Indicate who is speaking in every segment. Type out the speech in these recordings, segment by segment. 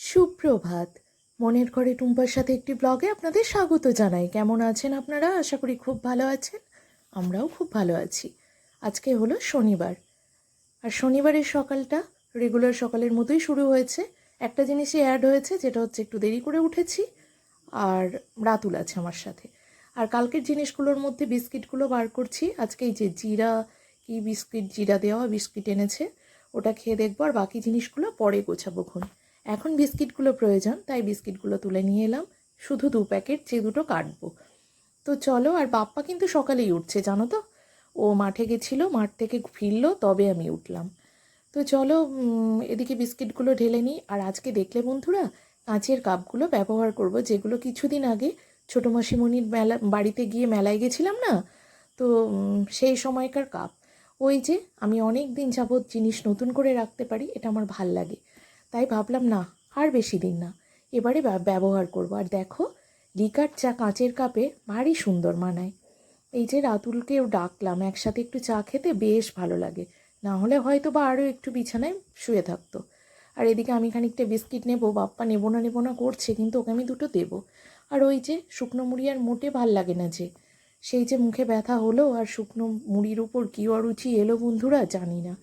Speaker 1: সুপ্রভাত। মনের ঘরে টুম্পার সাথে একটি ব্লগে আপনাদের স্বাগত জানাই। কেমন আছেন আপনারা? আশা করি খুব ভালো আছেন। আমরাও খুব ভালো আছি। আজকে হলো শনিবার। আর শনিবারের সকালটা রেগুলার সকালের মতোই শুরু হয়েছে। একটা জিনিসই অ্যাড হয়েছে, যেটা হচ্ছে একটু দেরি করে উঠেছি, আর রাতুল আছে আমার সাথে। আর কালকের জিনিসগুলোর মধ্যে বিস্কিটগুলো বার করছি। আজকে এই যে জিরা, কি বিস্কিট? জিরা দেওয়া বিস্কিট এনেছে। ওটা খেয়ে দেখব, আর বাকি জিনিসগুলো পরে গোছাবো খন এখন বিস্কিটগুলো প্রয়োজন, তাই বিস্কিটগুলো তুলে নিয়ে এলাম। শুধু দু প্যাকেট যে দুটো কাটবো। তো চলো, আর বাপ্পা কিন্তু সকালেই উঠছে, জানো তো? ও মাঠে গেছিল, মাঠ থেকে ফিরলো, তবে আমি উঠলাম। তো চলো এদিকে বিস্কিটগুলো ঢেলে নিই। আর আজকে দেখলে বন্ধুরা, কাঁচের কাপগুলো ব্যবহার করব, যেগুলো কিছুদিন আগে ছোটো মাসিমণির মেলা, বাড়িতে গিয়ে মেলায় গেছিলাম না? তো সেই সময়কার কাপ। ওই যে, আমি অনেক দিন যাবৎ জিনিস নতুন করে রাখতে পারি, এটা আমার ভালো লাগে। তাই ভাবলাম, না, আর বেশি দিন না। এবারে ব্যবহার করব। আর দেখো, লিকার চা কাঁচের কাপে ভারী সুন্দর মানায়। এই যে রাতুলকেও ডাকলাম, একসাথে একটু চা খেতে বেশ ভালো লাগে। না হলে হয়তো বা আরও একটু বিছানায় শুয়ে থাকতো। আর এদিকে আমি খানিকটা বিস্কিট নেব, বাপ্পা নেব না নেব না করছে, কিন্তু ওকে আমি দুটো দেবো। আর ওই যে শুকনো মুড়ি আর মোটে ভালো লাগে না যে। সেই যে মুখে ব্যথা হলো আর শুকনো মুড়ির উপর কী অরুচি এলো বন্ধুরা জানি না।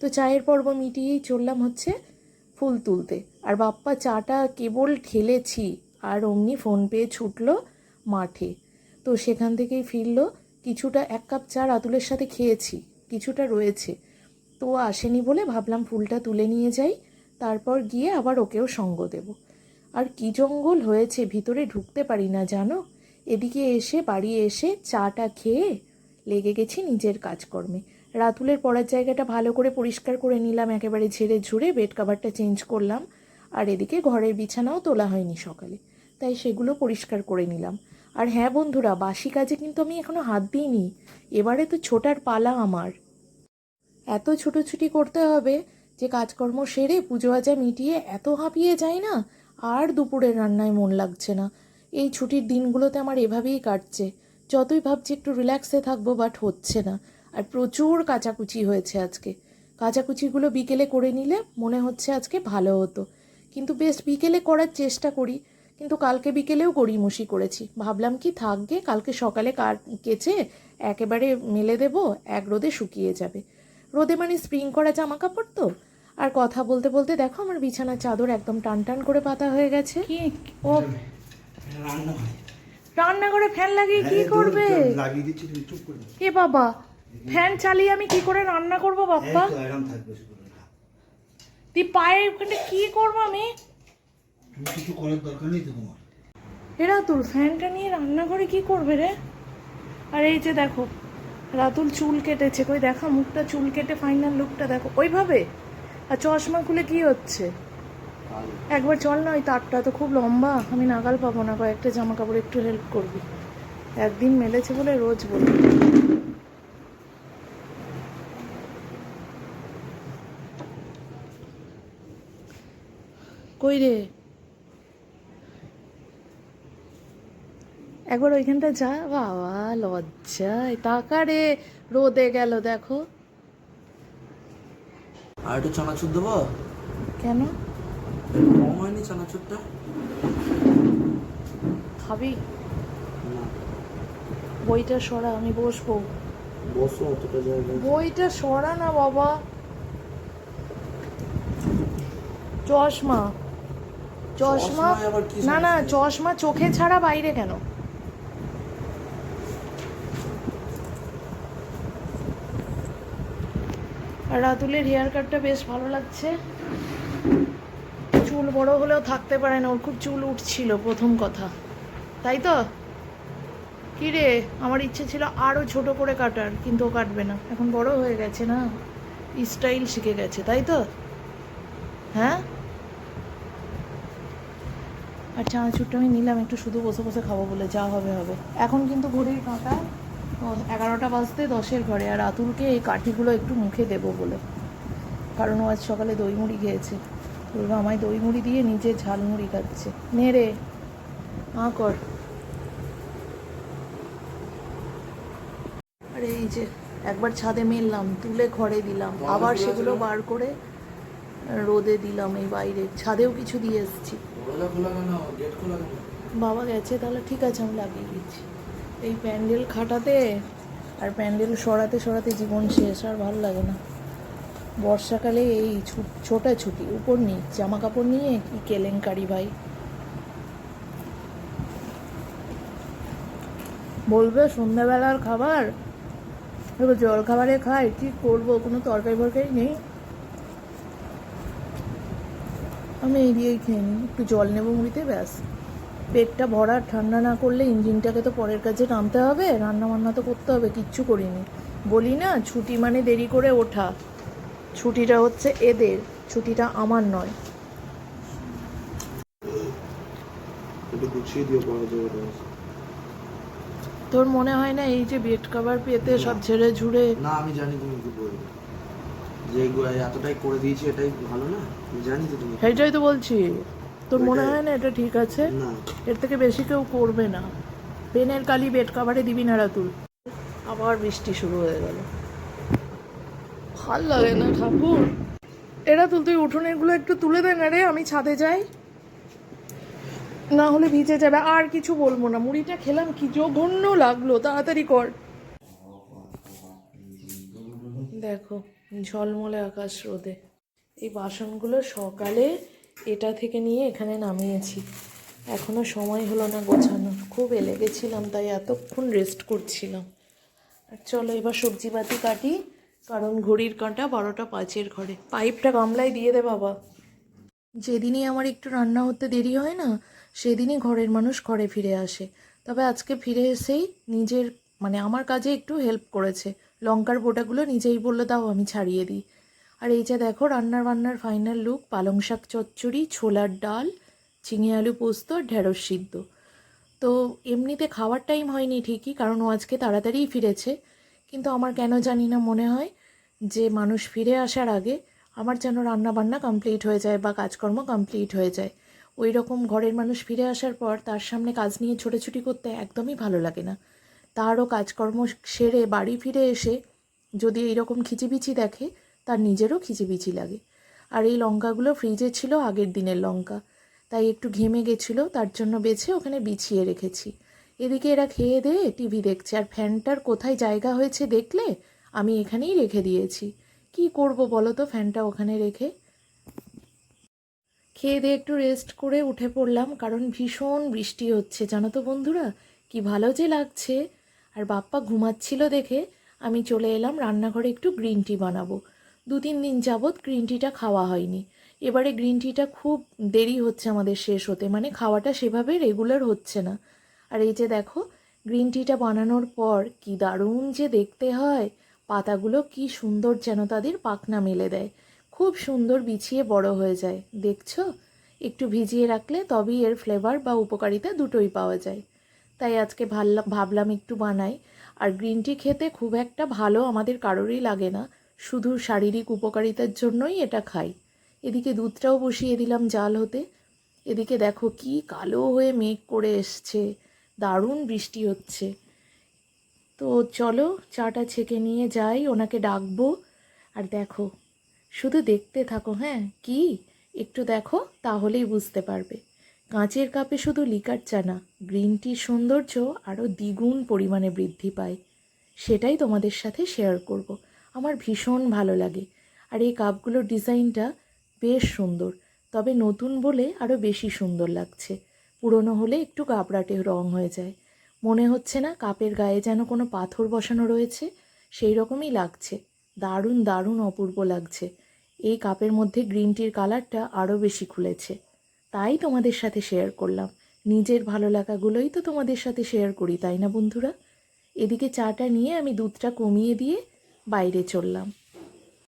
Speaker 1: তো চায়ের পর্ব মিটিয়েই চললাম হচ্ছে ফুল তুলতে। আর বাপ্পা চাটা কেবল ঠেলেছি, আর অমনি ফোন পেয়ে ছুটলো মাঠে। তো সেখান থেকেই ফিরলো, কিছুটা এক কাপ চা রাতুলের সাথে খেয়েছি, কিছুটা রয়েছে। তো আসেনি বলে ভাবলাম ফুলটা তুলে নিয়ে যাই, তারপর গিয়ে আবার ওকেও সঙ্গ দেব। আর কি জঙ্গল হয়েছে, ভিতরে ঢুকতে পারি না, জানো? এদিকে এসে বাড়ি এসে চাটা খেয়ে লেগে গেছি নিজের কাজকর্মে। রাতুলের পড়ার জায়গাটা ভালো করে পরিষ্কার করে নিলাম, একেবারে ঝেড়ে ঝুড়ে বেড কাভারটা চেঞ্জ করলাম। আর এদিকে ঘরের বিছানাও তোলা হয়নি সকালে, তাই সেগুলো পরিষ্কার করে নিলাম। আর হ্যাঁ বন্ধুরা, বাসি কাজে কিন্তু আমি এখনও হাত দিইনি, এবারে তো ছোটার পালা আমার। এত ছুটোছুটি করতে হবে যে কাজকর্ম সেরে পুজো আজা মিটিয়ে এত হাঁপিয়ে যায় না, আর দুপুরের রান্নায় মন লাগছে না। এই ছুটির দিনগুলোতে আমার এভাবেই কাটছে, যতই ভাবছি একটু রিল্যাক্সে থাকব বাট হচ্ছে না। আর প্রচুর কাচাকুচি হয়েছে আজকে। কাচাকুচিগুলো বিকেলে করে নিলে মনে হচ্ছে আজকে ভালো হতো। কিন্তু বেশ বিকেলে করার চেষ্টা করি কিন্তু কালকে বিকেলেও গড়িমসি করেছি। ভাবলাম কি থাকবে কালকে সকালে কার কেচে একেবারে মেলে দেবো এক রোদে শুকিয়ে যাবে। রোদে মানে স্প্রিং করা জামা কাপড় তো? আর কথা বলতে বলতে দেখো আমার বিছানার চাদর একদম টান টান করে পাতা হয়ে গেছে। কি? ও।
Speaker 2: রান্না
Speaker 1: রান্নাঘরে ফ্যান লাগিয়ে কি
Speaker 2: হ্যাঁ,
Speaker 1: করবে। এ বাবা? ফ্যান চালিয়ে আমি কি করে রান্না করব বাপ্পা। তুই পায়ে ওখানে কি করব আমি?
Speaker 2: কিছু করার দরকার নেই তো তোমার।
Speaker 1: এরা তোর ফ্যানটা নিয়ে রান্নাঘরে কি করবে রে? আর এই যে দেখো রাতুল চুল কেটেছে। কই দেখা মুখটা চুল কেটে ফাইনাল লুকটা দেখো। ওইভাবে? আর চশমা খুলে কি হচ্ছে? একবার চল না ওই তারটা তো খুব লম্বা। আমি নাগাল পাবো না কয়েকটা জামা কাপড় একটু হেল্প করবি। একদিন মেলেছে বলে রোজ বলি। কই রে একবার ওইখানটা যা বাবা লজ্জায়। টাকা রে রোদে গেল দেখো।
Speaker 3: আর একটু চানাচুর দেবো?
Speaker 1: কেন?
Speaker 3: কম হয়নি চানাচুরটা?
Speaker 1: খাবি? বইটা সরা আমি বসবো।
Speaker 3: বসো অতটা জায়গায়
Speaker 1: বইটা সরা না বাবা। চশমা। চশমা না না চশমা চোখে ছাড়া বাইরে কেন? আর রাতুলের হেয়ার কাটটা বেশ ভালো লাগছে। চুল বড় হলেও থাকতে পারে না ওর খুব চুল উঠছিল প্রথম কথা। তাই তো? কি রে আমার ইচ্ছে ছিল আরও ছোট করে কাটার কিন্তু ও কাটবে না। এখন বড় হয়ে গেছে না? স্টাইল শিখে গেছে তাই তো? হ্যাঁ? আর চানাচুরটা আমি নিলাম একটু শুধু বসে বসে খাব বলে যা হবে হবে। এখন কিন্তু ঘড়ির কাঁটা এগারোটা বাজতে দশের ঘরে আর আতুলকে এই কাঠিগুলো একটু মুখে দেবো বলে। কারণ ও আজ সকালে দই মুড়ি খেয়েছে। বলব আমায় দই মুড়ি দিয়ে নিজে ঝালমুড়ি খাচ্ছে। নে রে আ কর। আরে এই যে একবার ছাদে মেললাম তুলে ঘরে দিলাম। আবার সেগুলো বার করে রোদে দিলাম এই বাইরে। ছাদেও কিছু দিয়ে এসেছি। বাবা গেছে তাহলে ঠিক আছে আমি লাগিয়ে দিচ্ছি। এই প্যান্ডেল খাটাতে আর প্যান্ডেল সরাতে সরাতে জীবন শেষ আর ভালো লাগে না। বর্ষাকালে এই ছুট ছোটাছুটি উপর নিচ জামা কাপড় নিয়ে কি কেলেঙ্কারি ভাই। বলবে সন্ধ্যাবেলার খাবার? এবার জল খাবারে খাই কি করব? কোনো তরকারি ফরকারি নেই? আমি এই দিয়েই খেয়ে নিই একটু জল নেব মুড়িতে ব্যাস। পেটটা ভরা ঠান্ডা না করলে ইঞ্জিনটাকে তো পরের কাজে নামতে হবে রান্না বান্না তো করতে হবে কিচ্ছু করিনি। বলি না ছুটি মানে দেরি করে ওঠা। ছুটিটা হচ্ছে এদের ছুটিটা আমার নয়। তোর মনে হয় না এই যে বেড কভার পেতে সব ঝেড়ে ঝুড়ে
Speaker 3: না আমি জানি তুমি কি বলবে। যে এতটাই করে দিয়েছি এটাই ভালো না? জানি তো তুমি
Speaker 1: তো বলছি। তোর মনে হয় না এটা ঠিক আছে? এর থেকে বেশি কেউ করবে না। পেনের কালি বেড কাভারে দিবি না রাতুল। আবার বৃষ্টি শুরু হয়ে গেল। ভালো লাগে না ঠাকুর। এরা তুল তুই উঠোনেরগুলো একটু তুলে দে না রে আমি ছাদে যাই। না হলে ভিজে যাবে আর কিছু বলব না। মুড়িটা খেলাম কি জঘন্য লাগল তাড়াতাড়ি কর। দেখো। ঝলমলে আকাশ রোদে। এই বাসনগুলো সকালে এটা থেকে নিয়ে এখানে নামিয়েছি। এখনও সময় হলো না গোছানোর খুব এলে গেছিলাম, তাই এতক্ষণ রেস্ট করছিলাম। আর চলো এবার সবজি পাতি কাটি, কারণ ঘড়ির কাঁটা বারোটা পাঁচের ঘরে। পাইপটা গামলায় দিয়ে দে বাবা। যেদিনই আমার একটু রান্না হতে দেরি হয় না, সেদিনই ঘরের মানুষ ঘরে ফিরে আসে। তবে আজকে ফিরে এসেই নিজের মানে আমার কাজে একটু হেল্প করেছে। লঙ্কার বোটাগুলো নিজেই বলল, দাও, আমি ছাড়িয়ে দিই। আর এই যে দেখো, রান্নার বান্নার ফাইনাল লুক পালং শাক চচ্চড়ি, ছোলার ডাল, চিংড়ি আলু পোস্ত আর ঢেঁড়স সিদ্ধ। তো এমনিতে খাওয়ার টাইম হয়নি ঠিকই, কারণ ও আজকে তাড়াতাড়িই ফিরেছে। কিন্তু আমার কেন জানি না মনে হয় যে মানুষ ফিরে আসার আগে আমার যেন রান্না বান্না কমপ্লিট হয়ে যায় বা কাজকর্ম কমপ্লিট হয়ে যায়। ওই রকম ঘরের মানুষ ফিরে আসার পর তার সামনে কাজ নিয়ে ছোটাছুটি করতে একদমই ভালো লাগে না। তারও কাজকর্ম সেরে বাড়ি ফিরে এসে যদি এইরকম খিচিবিচি দেখে, তার নিজেরও খিচিবিচি লাগে। আর এই লঙ্কাগুলো ফ্রিজে ছিল আগের দিনের লঙ্কা। তাই একটু ঘেমে গেছিল, তার জন্য বেছে ওখানে বিছিয়ে রেখেছি। এদিকে এরা খেয়ে দিয়ে টিভি দেখছে, আর ফ্যানটার কোথায় জায়গা হয়েছে দেখলে আমি এখানেই রেখে দিয়েছি। কি করব বলো তো ফ্যানটা ওখানে রেখে? খেয়ে দিয়ে একটু রেস্ট করে উঠে পড়লাম, কারণ ভীষণ বৃষ্টি হচ্ছে। জানো তো বন্ধুরা, কি ভালো যে লাগছে। আর বাপ্পা ঘুমাচ্ছিল দেখে আমি চলে এলাম রান্নাঘরে একটু গ্রিন টি বানাবো। দু তিন দিন যাবৎ গ্রিন টিটা খাওয়া হয়নি। এবারে গ্রিন টিটা খুব দেরি হচ্ছে আমাদের শেষ হতে মানে খাওয়াটা সেভাবে রেগুলার হচ্ছে না। আর এই যে দেখো, গ্রিন টিটা বানানোর পর কি দারুণ যে দেখতে হয়, পাতাগুলো কি সুন্দর যেন তাদের পাখনা মেলে দেয়। খুব সুন্দর বিছিয়ে বড় হয়ে যায়, দেখছ? একটু ভিজিয়ে রাখলে তবেই এর ফ্লেভার বা উপকারিতা দুটোই পাওয়া যায়। তাই আজকে ভাবলাম ভাবলাম একটু বানাই। আর গ্রিন টি খেতে খুব একটা ভালো আমাদের কারোরই লাগে না। শুধু শারীরিক উপকারিতার জন্যই এটা খাই। এদিকে দুধটাও বসিয়ে দিলাম জাল হতে। এদিকে দেখো কি কালো হয়ে মেঘ করে এসছে। দারুণ বৃষ্টি হচ্ছে। তো চলো চাটা ছেঁকে নিয়ে যাই, ওনাকে ডাকবো। আর দেখো, শুধু দেখতে থাকো হ্যাঁ? কি? একটু দেখো, তাহলেই বুঝতে পারবে। কাঁচের কাপে শুধু লিকার চা না গ্রিন টির সৌন্দর্য আরও দ্বিগুণ পরিমাণে বৃদ্ধি পায়। সেটাই তোমাদের সাথে শেয়ার করব। আমার ভীষণ ভালো লাগে। আর এই কাপগুলোর ডিজাইনটা বেশ সুন্দর, তবে নতুন বলে আরও বেশি সুন্দর লাগছে। পুরনো হলে একটু কাপড়াটে রং হয়ে যায়। মনে হচ্ছে না কাপের গায়ে যেন কোনো পাথর বসানো রয়েছে? সেই রকমই লাগছে। দারুণ দারুণ অপূর্ব লাগছে। এই কাপের মধ্যে গ্রিন টির কালারটা আরও বেশি খুলেছে। তাই তোমাদের সাথে শেয়ার করলাম। নিজের ভালো লাগাগুলোই তো তোমাদের সাথে শেয়ার করি, তাই না বন্ধুরা? এদিকে চাটা নিয়ে আমি দুধটা কমিয়ে দিয়ে বাইরে চললাম।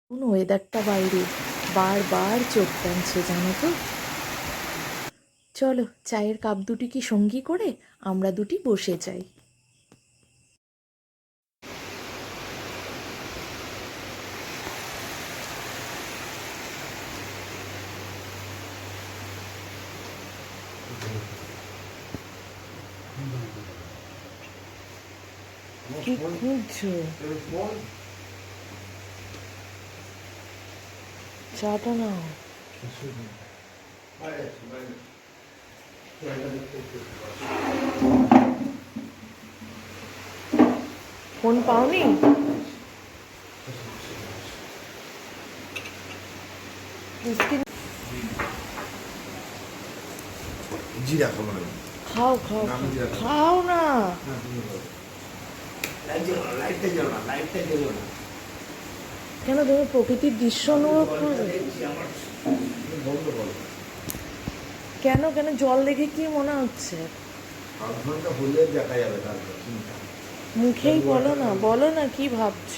Speaker 1: কোন ওয়েদারটা বাইরে। বারবার চোখ টানছে, জানো তো? চলো, চায়ের কাপ দুটি কি সঙ্গী করে আমরা দুটি বসে যাই। কি খুঁজছো চাটা নাও ফোন পাওনি
Speaker 3: জিরা খাব না।
Speaker 1: খাও খাও। খাও না। কেন তুমি প্রকৃতির দৃশ্য অনুভব করবে কেন কেন? জল দেখে কি মনে হচ্ছে? মুখেই বলো না বলো না কি ভাবছ?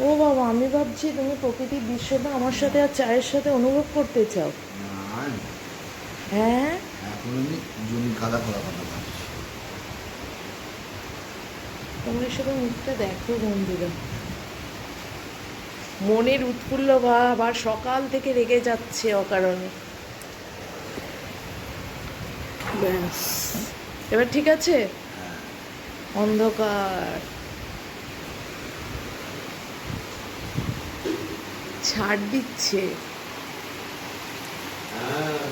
Speaker 1: ও বাবা আমি ভাবছি তুমি প্রকৃতির দৃশ্যটা আমার সাথে আর চায়ের সাথে অনুভব করতে চাও। হ্যাঁ?
Speaker 3: এখন আমি জমি কাদা করা কথা ভাবছি
Speaker 1: তোমরা সাথে মুখটা দেখো বন্ধুরা। মনের উৎফুল্ল ভাব আর সকাল থেকে রেগে যাচ্ছে অকারণে। ব্যাস। এবার ঠিক আছে? অন্ধকার। ছাড় দিচ্ছে।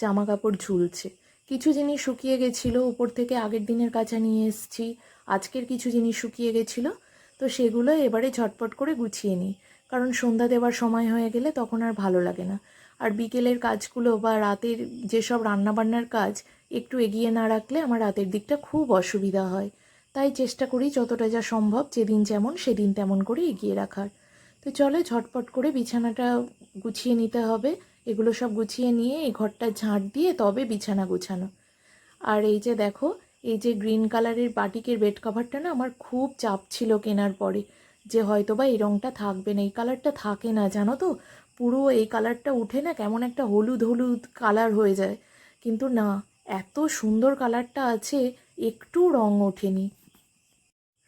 Speaker 1: জামা কাপড় ঝুলছে। কিছু জিনিস শুকিয়ে গেছিল, উপর থেকে আগের দিনের কাঁচা নিয়ে এসেছি, আজকের কিছু জিনিস শুকিয়ে গেছিল, তো সেগুলো এবারে ঝটপট করে গুছিয়ে নিই। কারণ সন্ধ্যা দেওয়ার সময় হয়ে গেলে তখন আর ভালো লাগে না। আর বিকেলের কাজগুলো বা রাতের যেসব রান্নাবান্নার কাজ, একটু এগিয়ে না রাখলে আমার রাতের দিকটা খুব অসুবিধা হয়। তাই চেষ্টা করি যতটা যা সম্ভব যেদিন যেমন সেদিন তেমন করে এগিয়ে রাখার। তো চলো ঝটপট করে বিছানাটা গুছিয়ে নিতে হবে। এগুলো সব গুছিয়ে নিয়ে এই ঘরটা ঝাঁট দিয়ে তবে বিছানা গুছানো। আর এই যে দেখো, এই যে গ্রিন কালারের বাটিকের বেড কভারটা না আমার খুব চাপ ছিল কেনার পরে, যে হয়তো বা এই রঙটা থাকবে না, এই কালারটা থাকে না, জানো তো? পুরো এই কালারটা উঠে না কেমন একটা হলুদ হলুদ কালার হয়ে যায়। কিন্তু না, এত সুন্দর কালারটা আছে, একটু রং ওঠেনি।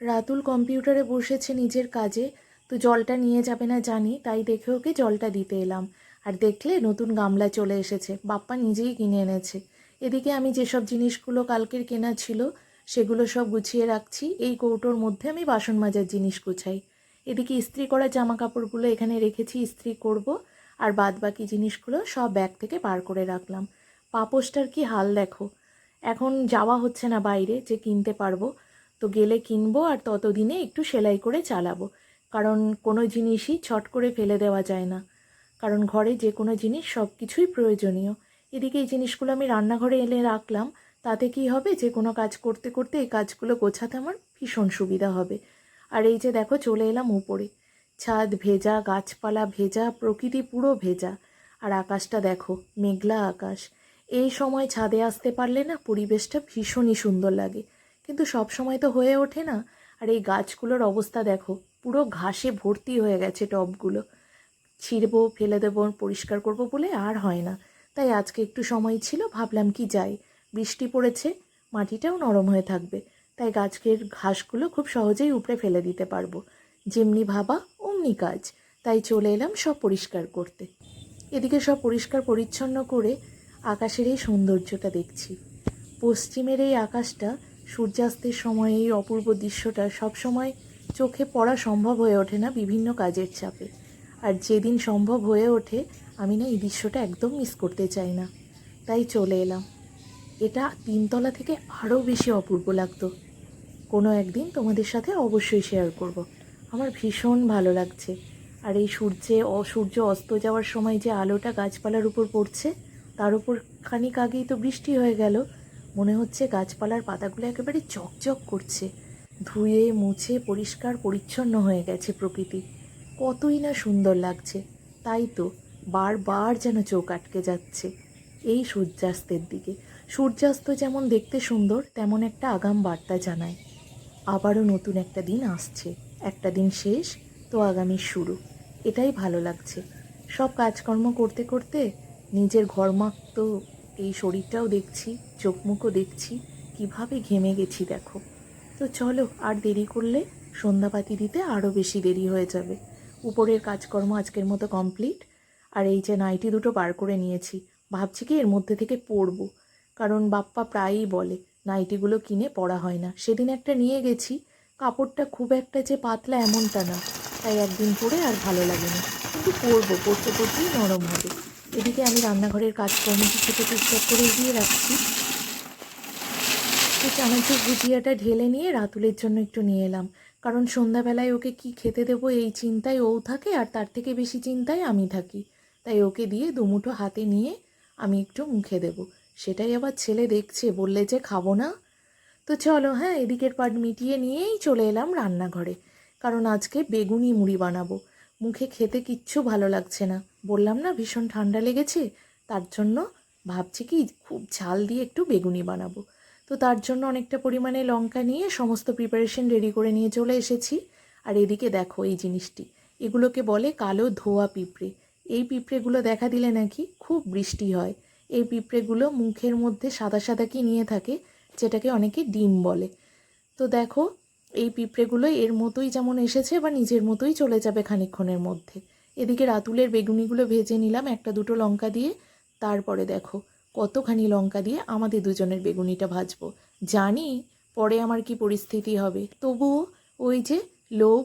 Speaker 1: রাতুল কম্পিউটারে বসেছে নিজের কাজে, তো জলটা নিয়ে যাবে না জানি, তাই দেখে ওকে জলটা দিতে এলাম। আর দেখলে নতুন গামলা চলে এসেছে। বাপ্পা নিজেই কিনে এনেছে। এদিকে আমি যেসব জিনিসগুলো কালকের কেনা ছিল, সেগুলো সব গুছিয়ে রাখছি। এই কৌটোর মধ্যে আমি বাসন মাজার জিনিস গুছাই। এদিকে ইস্ত্রি করা জামা কাপড়গুলো এখানে রেখেছি, ইস্ত্রি করব। আর বাদ বাকি জিনিসগুলো সব ব্যাগ থেকে বার করে রাখলাম। পাপোশটার কি হাল দেখো। এখন যাওয়া হচ্ছে না বাইরে, যে কিনতে পারব। তো গেলে কিনবো আর ততদিনে একটু সেলাই করে চালাবো। কারণ কোনো জিনিসই ছট করে ফেলে দেওয়া যায় না। কারণ ঘরে যে কোনো জিনিস সব কিছুই প্রয়োজনীয়। এদিকে এই জিনিসগুলো আমি রান্নাঘরে এনে রাখলাম, তাতে কি হবে? যে কোনো কাজ করতে করতে এই কাজগুলো গোছাতে আমার ভীষণ সুবিধা হবে। আর এই যে দেখো, চলে এলাম উপরে। ছাদ ভেজা, গাছপালা ভেজা, প্রকৃতি পুরো ভেজা। আর আকাশটা দেখো, মেঘলা আকাশ। এই সময় ছাদে আসতে পারলে না পরিবেশটা ভীষণই সুন্দর লাগে। কিন্তু সব সময় তো হয়ে ওঠে না। আর এই গাছগুলোর অবস্থা দেখো, পুরো ঘাসে ভর্তি হয়ে গেছে টবগুলো। ছিঁড়বো, ফেলে দেবো, পরিষ্কার করব বলে আর হয় না। তাই আজকে একটু সময় ছিল, ভাবলাম কি যাই। বৃষ্টি পড়েছে, মাটিটাও নরম হয়ে থাকবে। তাই গাছকের ঘাসগুলো খুব সহজেই উপড়ে ফেলে দিতে পারব। যেমনি ভাবা, অমনি কাজ। তাই চলে এলাম সব পরিষ্কার করতে। এদিকে সব পরিষ্কার পরিচ্ছন্ন করে আকাশের এই সৌন্দর্যটা দেখছি। পশ্চিমের এই আকাশটা সূর্যাস্তের সময়, এই অপূর্ব দৃশ্যটা সবসময় চোখে পড়া সম্ভব হয়ে ওঠে না বিভিন্ন কাজের চাপে। আর যেদিন সম্ভব হয়ে ওঠে, আমি না এই দৃশ্যটা একদম মিস করতে চাই না। তাই চলে এলাম। এটা তিনতলা থেকে আরও বেশি অপূর্ব লাগতো। কোনো একদিন তোমাদের সাথে অবশ্যই শেয়ার করব। আমার ভীষণ ভালো লাগছে। আর এই সূর্যে সূর্য অস্ত যাওয়ার সময় যে আলোটা গাছপালার উপর পড়ছে, তার উপর খানিক আগেই তো বৃষ্টি হয়ে গেল। মনে হচ্ছে গাছপালার পাতাগুলো একেবারে চকচক করছে। ধুয়ে, মুছে, পরিষ্কার, পরিচ্ছন্ন হয়ে গেছে প্রকৃতি। কতই না সুন্দর লাগছে। তাই তো বারবার যেন চোখ আটকে যাচ্ছে এই সূর্যাস্তের দিকে। সূর্যাস্ত যেমন দেখতে সুন্দর, তেমন একটা আগাম বার্তা জানায়। আবারও নতুন একটা দিন আসছে। একটা দিন শেষ, তো আগামী শুরু। এটাই ভালো লাগছে। সব কাজকর্ম করতে করতে নিজের ঘরমাক্ত এই শরীরটাও দেখছি, চোখ মুখও দেখছি, কীভাবে ঘেমে গেছি দেখো। তো চলো আর দেরি করলে সন্ধ্যাপাতি দিতে আরও বেশি দেরি হয়ে যাবে। উপরের কাজকর্ম আজকের মতো কমপ্লিট আর এই যে নাইটি দুটো বার করে নিয়েছি, ভাবছি কি এর মধ্যে থেকে পরবো। কারণ বাপ্পা প্রায়ই বলে, নাইটিগুলো কিনে পরা হয় না। সেদিন একটা নিয়ে গেছি, কাপড়টা খুব একটা যে পাতলা এমনটা না। তাই একদিন পরে আর ভালো লাগে না কিন্তু পরবো, পরতে পরতেই নরম হবে। এদিকে আমি রান্নাঘরের কাজকর্ম কিছু টুকটাক করে দিয়ে রাখছি। চানাচুর ভুজিয়াটা ঢেলে নিয়ে রাতুলের জন্য একটু নিয়ে এলাম। কারণ সন্ধ্যাবেলায় ওকে কি খেতে দেবো এই চিন্তায় ও থাকে আর তার থেকে বেশি চিন্তায় আমি থাকি। তাই ওকে দিয়ে দুমুঠো হাতে নিয়ে আমি একটু মুখে দেব। সেটাই আবার ছেলে দেখছে, বললে যে খাব না। তো চলো হ্যাঁ এদিকের পাট মিটিয়ে নিয়েই চলে এলাম রান্নাঘরে। কারণ আজকে বেগুনি মুড়ি বানাবো। মুখে খেতে কিচ্ছু ভালো লাগছে না। বললাম না, ভীষণ ঠান্ডা লেগেছে। তার জন্য ভাবছি কি, খুব ঝাল দিয়ে একটু বেগুনি বানাবো। তো তার জন্য অনেকটা পরিমাণে লঙ্কা নিয়ে সমস্ত প্রিপারেশন রেডি করে নিয়ে চলে এসেছি। আর এদিকে দেখো এই জিনিসটি। এগুলোকে বলে কালো ধোয়া পিঁপড়ে। এই পিঁপড়েগুলো দেখা দিলে নাকি খুব বৃষ্টি হয়। এই পিঁপড়েগুলো মুখের মধ্যে সাদা সাদা কি নিয়ে থাকে যেটাকে অনেকে ডিম বলে। তো দেখো, এই পিঁপড়েগুলো এর মতোই যেমন এসেছে বা নিজের মতোই চলে যাবে খানিক্ষণের মধ্যে। এদিকে রাতুলের বেগুনিগুলো ভেজে নিলাম, একটা দুটো লঙ্কা দিয়ে। তারপরে দেখো কতখানি লঙ্কা দিয়ে আমাদের দুজনের বেগুনিটা ভাজবো? জানি পরে আমার কি পরিস্থিতি হবে। তবুও ওই যে লোভ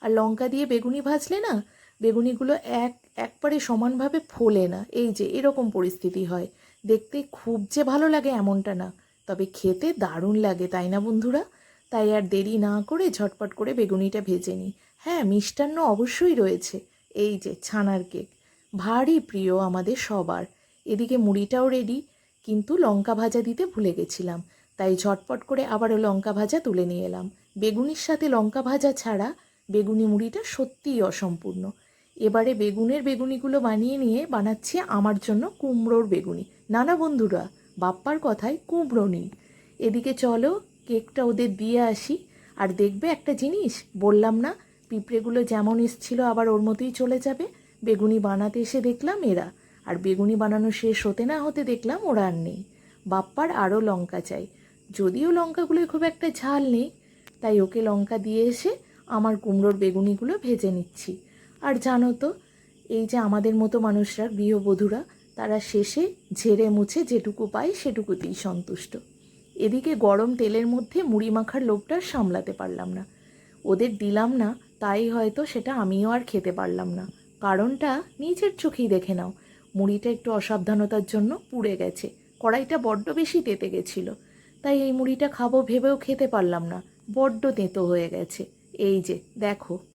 Speaker 1: আর লঙ্কা দিয়ে বেগুনি ভাজলে না, বেগুনিগুলো এক, একবারে সমানভাবে ফোলে না। এই যে, এরকম পরিস্থিতি হয়। দেখতে খুব যে ভালো লাগে এমনটা না, তবে খেতে দারুণ লাগে, তাই না বন্ধুরা? তাই আর দেরি না করে ঝটপট করে বেগুনিটা ভেজে নিই। হ্যাঁ মিষ্টান্ন অবশ্যই রয়েছে। এই যে, ছানার কেক। ভারী প্রিয় আমাদের সবার। এদিকে মুড়িটাও রেডি কিন্তু লঙ্কা ভাজা দিতে ভুলে গেছিলাম, তাই ঝটপট করে আবারও লঙ্কা ভাজা তুলে নিয়ে এলাম। বেগুনির সাথে লঙ্কা ভাজা ছাড়া বেগুনি মুড়িটা সত্যিই অসম্পূর্ণ। এবারে বেগুনের বেগুনিগুলো বানিয়ে নিয়ে বানাচ্ছি আমার জন্য কুমড়োর বেগুনি। নানা বন্ধুরা, বাপ্পার কথায় কুমড়ো নেই। এদিকে চলো, কেকটা ওদের দিয়ে আসি। আর দেখবে একটা জিনিস, বললাম না, পিঁপড়েগুলো যেমন এসছিল আবার ওর মতোই চলে যাবে। বেগুনি বানাতে এসে দেখলাম এরা। আর বেগুনি বানানো শেষ হতে না হতে দেখলাম ওরা আর নেই। বাপ্পার আরও লঙ্কা চাই। যদিও লঙ্কাগুলোয় খুব একটা ঝাল নেই, তাই ওকে লঙ্কা দিয়ে এসে আমার কুমড়োর বেগুনিগুলো ভেজে নিচ্ছি। আর জানো তো, এই যে আমাদের মতো মানুষরা, গৃহবধূরা, তারা শেষে ঝেড়ে মুছে যেটুকু পায় সেটুকুতেই সন্তুষ্ট। এদিকে গরম তেলের মধ্যে মুড়ি মাখার লোভটা সামলাতে পারলাম না। ওদের দিলাম না, তাই হয়তো সেটা আমিও আর খেতে পারলাম না। কারণটা নিজের চোখেই দেখে নাও। মুড়িটা একটু অসাবধানতার জন্য পুড়ে গেছে। কড়াইটা বড্ড বেশি তেতে গেছিল। তাই এই মুড়িটা খাব ভেবেও খেতে পারলাম না। বড্ড তেঁতো হয়ে গেছে। এই যে, দেখো।